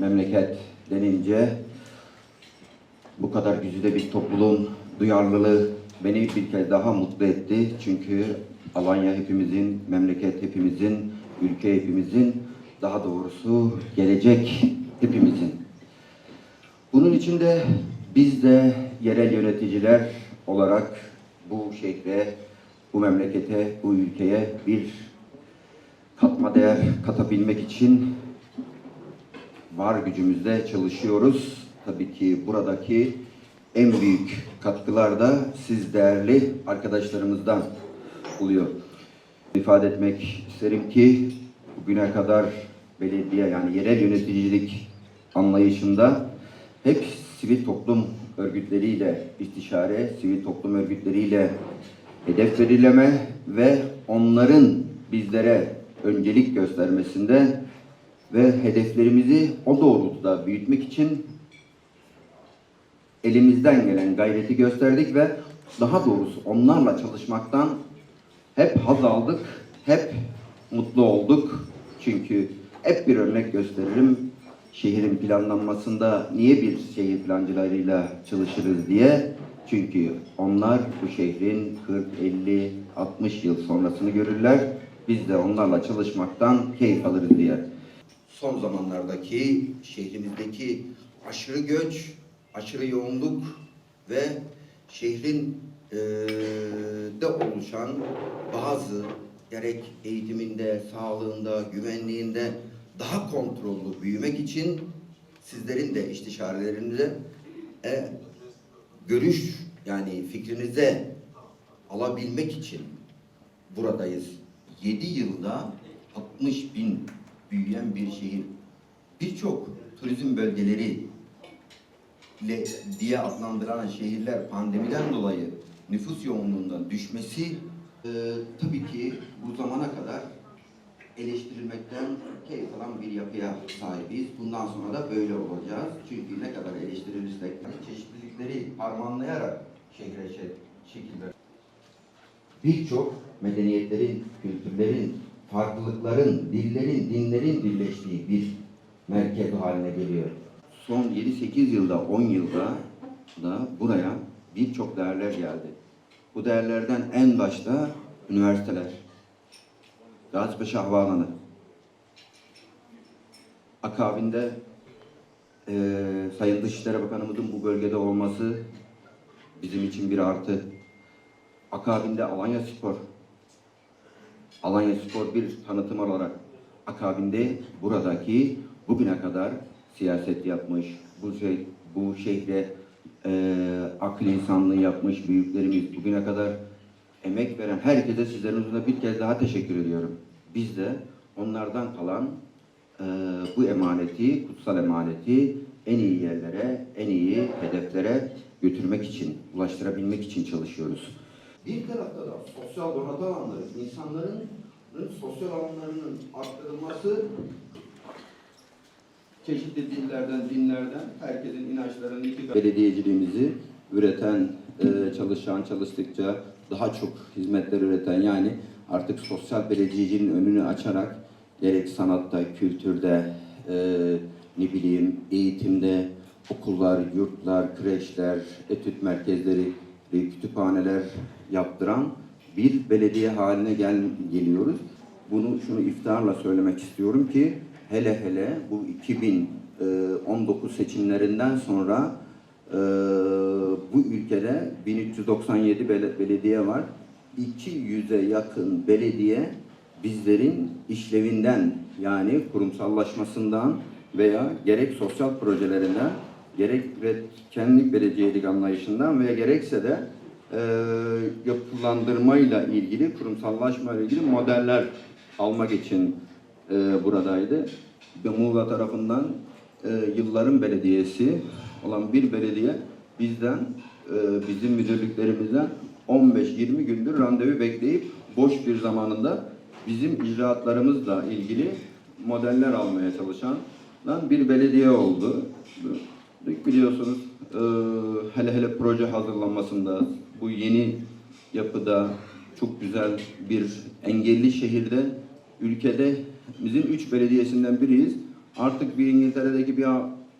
Memleket denince bu kadar güzide bir topluluğun duyarlılığı beni bir kez daha mutlu etti. Çünkü Alanya hepimizin, memleket hepimizin, ülke hepimizin, daha doğrusu gelecek hepimizin. Bunun için de biz de yerel yöneticiler olarak bu şehre, bu memlekete, bu ülkeye bir katma değer katabilmek için var gücümüzle çalışıyoruz. Tabii ki buradaki en büyük katkılar da siz değerli arkadaşlarımızdan oluyor. İfade etmek isterim ki bugüne kadar belediye yani yerel yöneticilik anlayışında hep sivil toplum örgütleriyle istişare, sivil toplum örgütleriyle hedef belirleme ve onların bizlere öncelik göstermesinde ve hedeflerimizi o doğrultuda büyütmek için elimizden gelen gayreti gösterdik ve daha doğrusu onlarla çalışmaktan hep haz aldık, hep mutlu olduk. Çünkü hep bir örnek gösteririm. Şehrin planlanmasında niye bir şehir plancılarıyla çalışırız diye. Çünkü onlar bu şehrin 40, 50, 60 yıl sonrasını görürler. Biz de onlarla çalışmaktan keyif alırız diye. Son zamanlardaki şehrimizdeki aşırı göç, aşırı yoğunluk ve şehrin eee, de oluşan bazı gerek eğitiminde, sağlığında, güvenliğinde daha kontrollü büyümek için sizlerin de istişarelerinde e, görüş yani fikrinize alabilmek için buradayız. 7 yılda 60 bin büyüyen bir şehir. Birçok turizm bölgeleri le- diye adlandırılan şehirler pandemiden dolayı nüfus yoğunluğundan düşmesi e, tabii ki bu zamana kadar eleştirilmekten keyif alan bir yapıya sahibiz. Bundan sonra da böyle olacağız. Çünkü ne kadar eleştirilirsek çeşitlilikleri harmanlayarak şehre şekil ver- Birçok medeniyetlerin, kültürlerin, farklılıkların, dillerin, dinlerin birleştiği bir merkez haline geliyor. Son 7-8 yılda, 10 yılda da buraya birçok değerler geldi. Bu değerlerden en başta üniversiteler, Gazipaşa Havaalanı, akabinde eee Sayın Dışişleri Bakanımızın bu bölgede olması bizim için bir artı. Akabinde Alanya Spor, Alanya Spor bir tanıtım olarak akabinde buradaki bugüne kadar siyaset yapmış, bu şey, bu şehre e, akıl insanlığı yapmış büyüklerimiz bugüne kadar emek veren herkese sizlerin huzurunda bir kez daha teşekkür ediyorum. Biz de onlardan kalan e, bu emaneti, kutsal emaneti en iyi yerlere, en iyi hedeflere götürmek için, ulaştırabilmek için çalışıyoruz. Bir tarafta da sosyal donatı alanları, insanların sosyal alanlarının arttırılması çeşitli dillerden, dinlerden, herkesin inançlarını itikad... Belediyeciliğimizi üreten, e, çalışan, çalıştıkça daha çok hizmetler üreten yani artık sosyal belediyeciliğin önünü açarak gerek sanatta, kültürde, e, ne bileyim eğitimde, okullar, yurtlar, kreşler, etüt merkezleri, ve kütüphaneler yaptıran bir belediye haline gel geliyoruz. Bunu şunu iftiharla söylemek istiyorum ki hele hele bu 2019 seçimlerinden sonra e, bu ülkede 1397 bele- belediye var. 200'e yakın belediye bizlerin işlevinden yani kurumsallaşmasından veya gerek sosyal projelerinden gerek üretkenlik belediyecilik anlayışından veya gerekse de e, yapılandırmayla ilgili, kurumsallaşmayla ilgili modeller almak için e, buradaydı. Ve Muğla tarafından e, yılların belediyesi olan bir belediye bizden, e, bizim müdürlüklerimizden 15-20 gündür randevu bekleyip boş bir zamanında bizim icraatlarımızla ilgili modeller almaya çalışan bir belediye oldu. Biliyorsunuz e, hele hele proje hazırlanmasında bu yeni yapıda çok güzel bir engelli şehirde ülkede bizim üç belediyesinden biriyiz. artık bir İngiltere'deki bir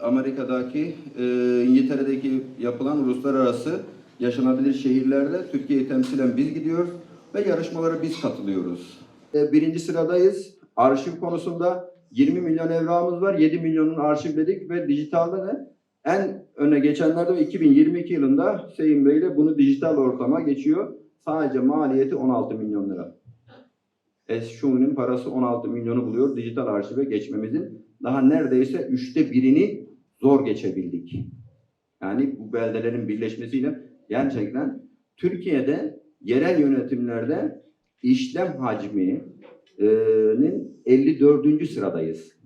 Amerika'daki e, İngiltere'deki yapılan uluslararası yaşanabilir şehirlerde Türkiye'yi temsilen biz gidiyoruz ve yarışmalara biz katılıyoruz. E, birinci sıradayız. Arşiv konusunda 20 milyon evrağımız var. 7 milyonunu arşivledik ve dijitalde de en öne geçenlerde ve 2022 yılında Hüseyin Bey ile bunu dijital ortama geçiyor. Sadece maliyeti 16 milyon lira. Eşşu'nun parası 16 milyonu buluyor dijital arşive geçmemizin. Daha neredeyse üçte birini zor geçebildik. Yani bu beldelerin birleşmesiyle gerçekten Türkiye'de yerel yönetimlerde işlem hacminin 54. sıradayız.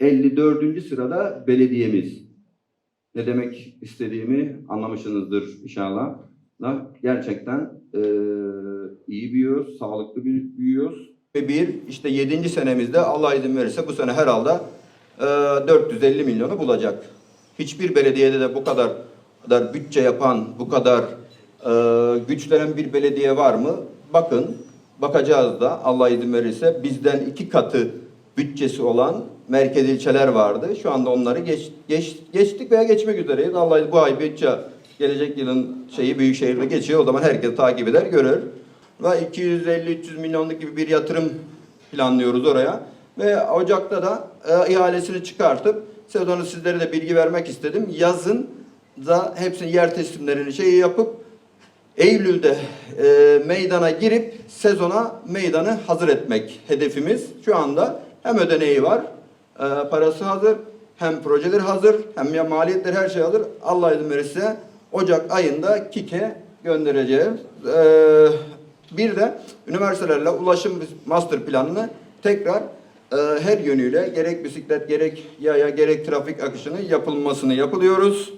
54. sırada belediyemiz. Ne demek istediğimi anlamışsınızdır inşallah. Gerçekten eee, iyi büyüyoruz, sağlıklı büyü- büyüyoruz. Ve bir, işte 7. senemizde Allah izin verirse bu sene herhalde eee 450 milyonu bulacak. Hiçbir belediyede de bu kadar, kadar bütçe yapan, bu kadar eee, güçlenen bir belediye var mı? Bakın, bakacağız da Allah izin verirse bizden iki katı bütçesi olan merkez ilçeler vardı. Şu anda onları geç, geç, geçtik veya geçmek üzereyiz. Allah bu ay bütçe gelecek yılın şeyi Büyükşehir'de geçiyor. O zaman herkes takip eder, görür. Ve 250-300 milyonluk gibi bir yatırım planlıyoruz oraya. Ve Ocak'ta da e, ihalesini çıkartıp sezonu sizlere de bilgi vermek istedim. Yazın da hepsini yer teslimlerini şeyi yapıp Eylül'de e, meydana girip sezona meydanı hazır etmek hedefimiz. Şu anda hem ödeneği var, e, parası hazır, hem projeler hazır, hem ya maliyetler her şey hazır. Allah izin verirse Ocak ayında KİK'e göndereceğiz. E, bir de üniversitelerle ulaşım master planını tekrar e, her yönüyle gerek bisiklet gerek yaya gerek trafik akışının yapılmasını yapılıyoruz.